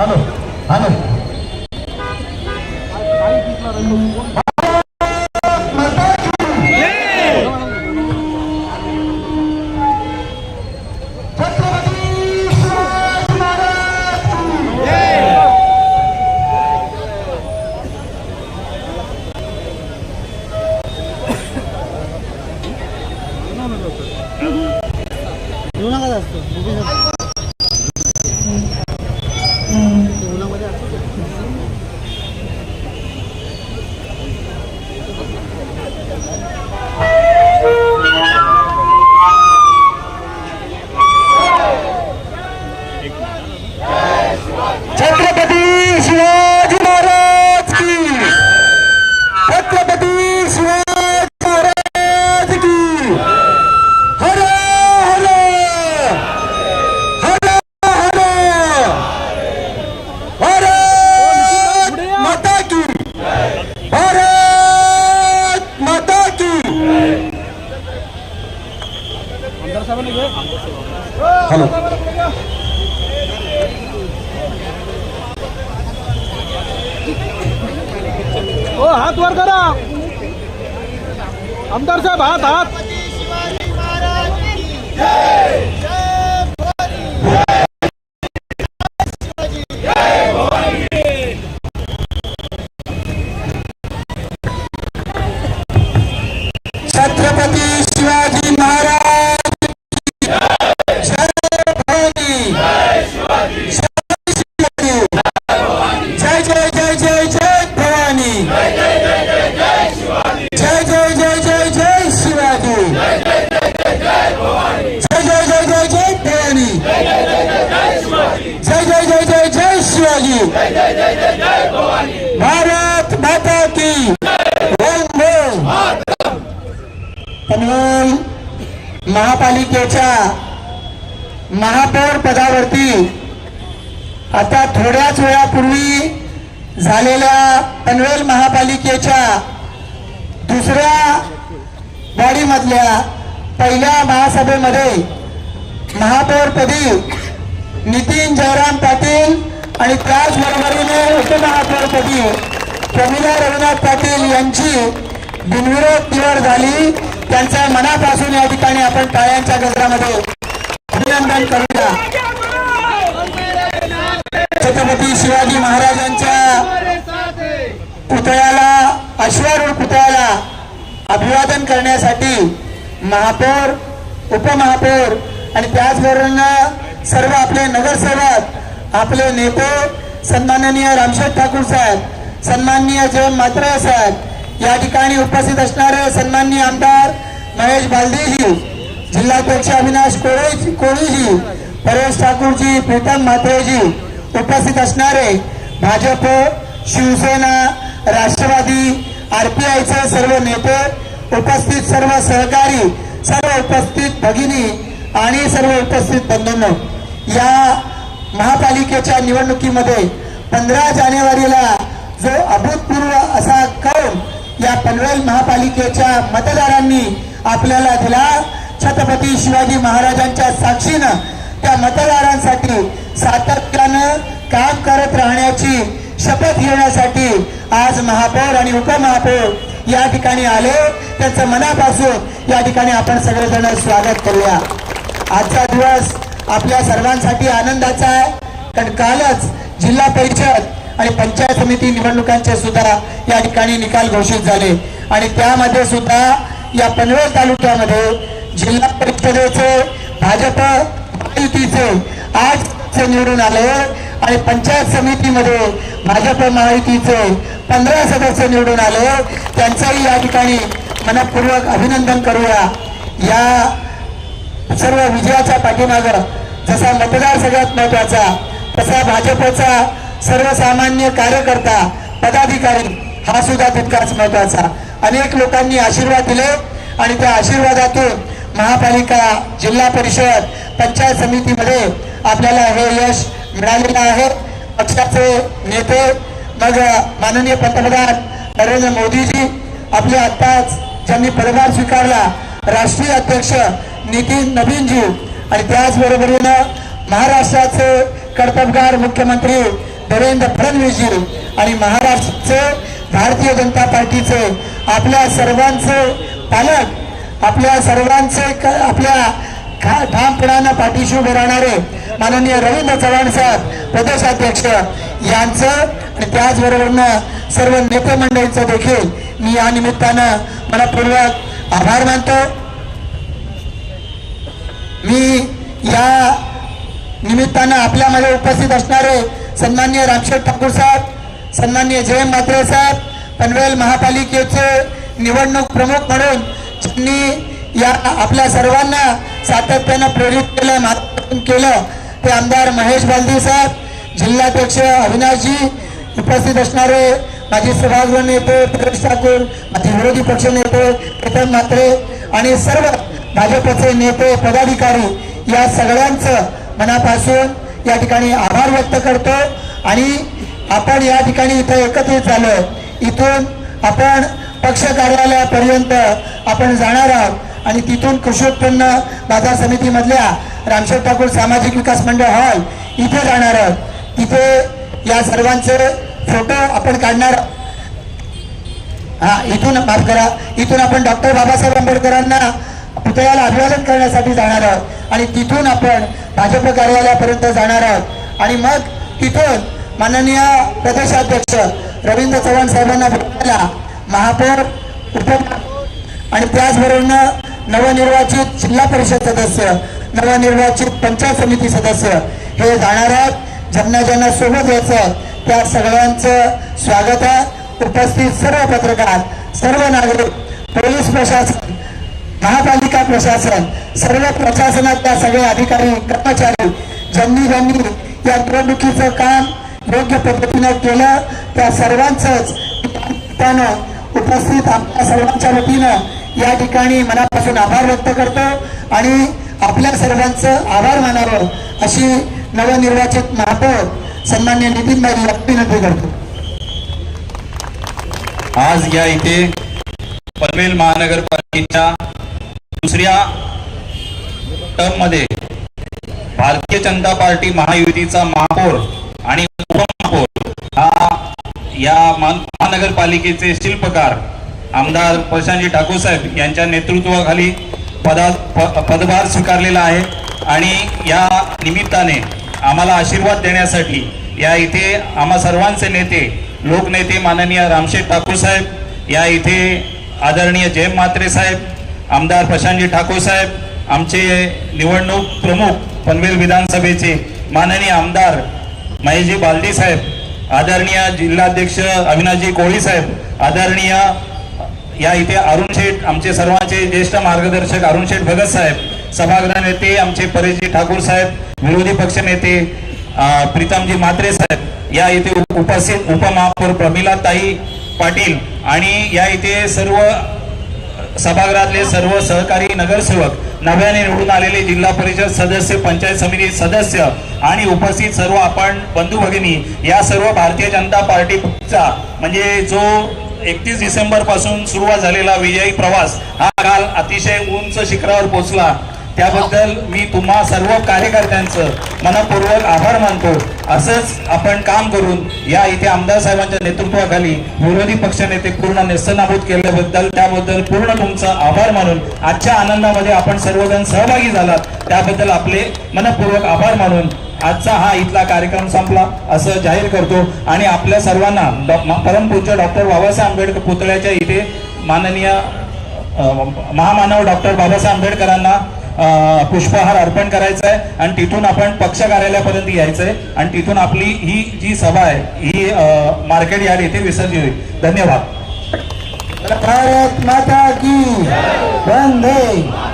Hello hello हो हात वर करा. आमदार साहेब हात हात शिवाजी भारत माता की। पनवेल महापालिकेच्या महापौर पदावरती आता थोड्याच वेळापूर्वी झालेल्या पनवेल महापालिकेच्या दुसऱ्या बॉडीमधल्या पहिल्या महासभेमध्ये महापौरपदी नितीन जयराम पाटील आणि त्याचबरोबरीने उपमहापौरपदी प्रमिला रघुनाथ पाटील यांची बिनविरोध निवड झाली. त्यांच्या मनापासून या ठिकाणी आपण टाळ्यांच्या गजरामध्ये अभिनंदन करूया. छत्रपती शिवाजी महाराजांच्या पुतळ्याला अश्वारूढ पुतळ्याला अभिवादन करण्यासाठी महापौर उपमहापौर आणि त्याचबरोबर सर्व आपले नगरसेवक आपले नेते सन्माननीय रामशेठ ठाकूर साहेब सन्माननीय जयंत म्हात्रे साहेब या ठिकाणी उपस्थित असणारे सन्माननीय आमदार महेश बालदेजी जिल्हाध्यक्ष अविनाश कोळी कोळीजी परेश ठाकूरजी प्रीतम म्हात्रेजी उपस्थित असणारे भाजप शिवसेना राष्ट्रवादी आरपीआयचे सर्व नेते उपस्थित सर्व सहकारी सर्व उपस्थित भगिनी आणि सर्व उपस्थित बंधूंनो या महापालिकेच्या निवडणुकीमध्ये पंधरा जानेवारीला जो अभूतपूर्व असा कौल या पनवेल महापालिकेच्या मतदारांनी आपल्याला दिला छत्रपती शिवाजी महाराजांच्या साक्षीनं त्या मतदारांसाठी सातत्यानं काम करत राहण्याची शपथ घेण्यासाठी आज महापौर आणि उपमहापौर या ठिकाणी आले. त्यांचं मनापासून या ठिकाणी आपण सगळेजण स्वागत करूया. आजचा दिवस आपल्या सर्वांसाठी आनंदाचा आहे. कारण कालच जिल्हा परिषद आणि पंचायत समिती निवडणुकांचे सुद्धा या ठिकाणी निकाल घोषित झाले. आणि त्यामध्ये सुद्धा या पनवेल तालुक्यामध्ये जिल्हा परिषदेचे भाजप महायुतीचे आज निवडून आले आणि पंचायत समितीमध्ये भाजप महायुतीचे पंधरा सदस्य निवडून आले. त्यांचंही या ठिकाणी मनपूर्वक अभिनंदन करूया. या सर्व विजयाच्या पाठीमागं जसा मतदार सगळ्यात महत्त्वाचा तसा भाजपचा सर्वसामान्य कार्यकर्ता पदाधिकारी हा सुद्धा तितकाच महत्त्वाचा. अनेक लोकांनी आशीर्वाद दिले आणि त्या आशीर्वादातून महापालिका जिल्हा परिषद पंचायत समितीमध्ये आपल्याला हे यश मिळालेलं आहे. पक्षाचे नेते मग माननीय पंतप्रधान नरेंद्र मोदीजी आपले आत्ताच ज्यांनी पदभार स्वीकारला राष्ट्रीय अध्यक्ष नितीन नवीनजी आणि त्याचबरोबरीनं महाराष्ट्राचे कर्तबगार मुख्यमंत्री देवेंद्र फडणवीसजी आणि महाराष्ट्राचे भारतीय जनता पार्टीचे आपल्या सर्वांचे पालक आपल्या सर्वांचे क- आपल्या खा- ठामपणानं पाठीशी उभे राहणारे माननीय रवींद्र चव्हाण साहेब प्रदेशाध्यक्ष यांचं आणि त्याचबरोबरनं सर्व नेते मंडळींचं देखील मी या निमित्तानं मनपूर्वक आभार मानतो. मी या निमित्तानं आपल्यामध्ये उपस्थित असणारे सन्मान्य रामशेठ ठाकूर साहेब सन्मान्य जयम म्हात्रे साहेब पनवेल महापालिकेचे निवडणूक प्रमुख म्हणून ज्यांनी या आपल्या सर्वांना सातत्यानं प्रेरित केलं मार्गदर्शन केलं ते आमदार महेश बालदी साहेब जिल्हाध्यक्ष अविनाशजी उपस्थित असणारे माझे सभागृह नेते परेश ठाकूर माझे विरोधी पक्ष नेते प्रथम म्हात्रे आणि सर्व भाजपचे नेते पदाधिकारी या सगळ्यांचं मनापासून या ठिकाणी आभार व्यक्त करतो आणि आपण या ठिकाणी इथं एकत्रित झालो. इथून आपण पक्ष कार्यालयापर्यंत आपण जाणार आहोत आणि तिथून कृषी उत्पन्न बाजार समितीमधल्या रामशेठ ठाकूर सामाजिक विकास मंडळ हॉल इथे जाणार आहोत. तिथे या सर्वांचे फोटो आपण काढणार हा इथून माफ करा. इथून आपण डॉक्टर बाबासाहेब आंबेडकरांना पुतळ्याला अभिवादन करण्यासाठी जाणार आहोत. आणि तिथून आपण भाजप कार्यालयापर्यंत जाणार आहोत. आणि मग तिथून माननीय प्रदेशाध्यक्ष रवींद्र चव्हाण साहेबांना भेटायला महापौर उपमहापौर आणि त्याचबरोबर नवनिर्वाचित जिल्हा परिषद सदस्य नवनिर्वाचित पंचायत समिती सदस्य हे जाणार आहोत. ज्यांना ज्यांना सोबत यायचं त्या सगळ्यांचं स्वागत आहे. उपस्थित सर्व पत्रकार सर्व नागरिक पोलीस प्रशासन महापालिका प्रशासन सर्व प्रशासनातल्या सगळे अधिकारी कर्मचारी ज्यांनी ज्यांनी या निवडणुकीचं काम योग्य पद्धतीनं केलं त्या सर्वांचंच त्यानं उपस्थित आपल्या सर्वांच्या वतीनं या ठिकाणी मनापासून आभार व्यक्त करतो आणि आपल्या सर्वांचं आभार मानावं अशी नवनिर्वाचित महापौर सन्मान्य नितीन भाई विनंती करतो. आज या इथे पनवेल महानगरपालिकेच्या दुसऱ्या टर्ममध्ये भारतीय जनता पार्टी महायुतीचा महापौर आणि उपमहापौर हा या महानगरपालिकेचे शिल्पकार आमदार प्रशांतजी ठाकूर साहेब यांच्या नेतृत्वाखाली पदा पदभार स्वीकारलेला आहे. आणि या निमित्ताने आम्हाला आशीर्वाद देण्यासाठी या इथे आम्हा सर्वांचे नेते लोकनेते माननीय रामशेठ ठाकूर साहेब या इथे आदरणीय जयम म्हात्रे साहेब आमदार प्रशांतजी ठाकूर साहेब आमचे निवडणूक प्रमुख पनवेल विधानसभेचे माननीय आमदार महेशजी बालदी साहेब आदरणीय जिल्हाध्यक्ष अविनाशजी कोळी साहेब आदरणीय या इथे अरुण शेठ आमचे सर्वांचे ज्येष्ठ मार्गदर्शक अरुण शेठ भगत साहेब सभागृह नेते आमचे परेशजी ठाकूर साहेब विरोधी पक्ष नेते प्रीतमजी म्हात्रे साहेब या इथे उपस्थित उपमहापौर प्रमिला ताई पाटील आणि या इथे सर्व सभागृहातले सर्व सहकारी नगरसेवक नव्याने निवडून आलेले जिल्हा परिषद सदस्य पंचायत समिती सदस्य आणि उपस्थित सर्व आपण बंधू भगिनी या सर्व भारतीय जनता पार्टीचा म्हणजे जो एकतीस डिसेंबरपासून सुरुवात झालेला विजयी प्रवास हा काल अतिशय उंच शिखरावर पोहोचला. त्याबद्दल मी तुम्हा सर्व कार्यकर्त्यांचं मनपूर्वक आभार मानतो. असंच आपण काम करून या इथे आमदार साहेबांच्या नेतृत्वाखाली विरोधी पक्षनेते पूर्ण नेस्तनाबूत केल्याबद्दल त्याबद्दल पूर्ण तुमचा आभार मानून आजच्या आनंदामध्ये आपण सर्वजण सहभागी झालात. त्याबद्दल आपले मनपूर्वक आभार मानून आजचा हा इथला कार्यक्रम संपला. असं जाहीर करतो. आणि आपल्या सर्वांना परमपूज्य डॉक्टर बाबासाहेब आंबेडकर पुतळ्याच्या इथे माननीय महामानव डॉक्टर बाबासाहेब आंबेडकरांना पुष्पहार अर्पण करायचा आहे आणि तिथून आपण पक्ष कार्यालयापर्यंत यायचं आहे आणि तिथून आपली ही जी सभा आहे ही मार्केट यार्ड येथे विसर्जित होईल. धन्यवाद. भारत माता की वंदे.